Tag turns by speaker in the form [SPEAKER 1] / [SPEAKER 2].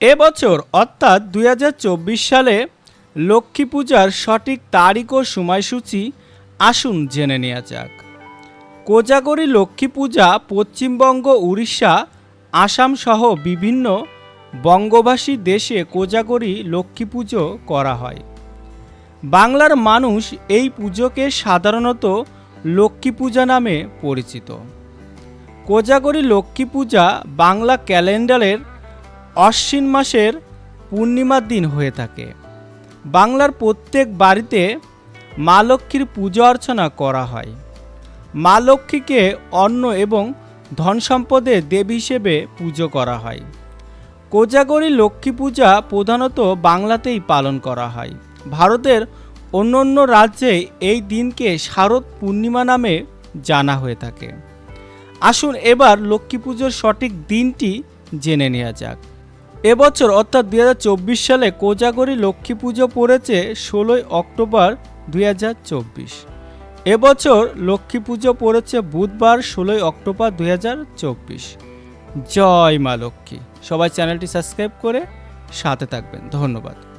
[SPEAKER 1] এবছর অর্থাৎ দু হাজার চব্বিশ সালে লক্ষ্মী পূজার সঠিক তারিখ ও সময়সূচি আসুন জেনে নেওয়া যাক। কোজাগরী লক্ষ্মী পূজা পশ্চিমবঙ্গ, উড়িষ্যা, আসাম সহ বিভিন্ন বঙ্গভাষী দেশে কোজাগরী লক্ষ্মী পুজো করা হয়। বাংলার মানুষ এই পুজোকে সাধারণত লক্ষ্মী পূজা নামে পরিচিত। কোজাগরী লক্ষ্মী পূজা বাংলা ক্যালেন্ডারের অশ্বিন মাসের পূর্ণিমার দিন হয়ে থাকে। বাংলার প্রত্যেক বাড়িতে মা লক্ষ্মীর পুজো অর্চনা করা হয়। মা লক্ষ্মীকে অন্ন এবং ধন সম্পদের দেবী হিসেবে পুজো করা হয়। কোজাগরী লক্ষ্মী পূজা প্রধানত বাংলাতেই পালন করা হয়। ভারতের অন্য অন্য রাজ্যে এই দিনকে শারদ পূর্ণিমা নামে জানা হয়ে থাকে। আসুন এবার লক্ষ্মী পুজোর সঠিক দিনটি জেনে নেওয়া যাক। এবছর অর্থাৎ দুই হাজার চব্বিশ সালে কোজাগরি লক্ষ্মী পুজো পড়েছে ষোলোই অক্টোবর দুই হাজার চব্বিশ। এবছর লক্ষ্মী পুজো পড়েছে বুধবার ষোলোই অক্টোবর দুই হাজার চব্বিশ। জয় মা লক্ষ্মী। সবাই চ্যানেলটি সাবস্ক্রাইব করে সাথে থাকবেন। ধন্যবাদ।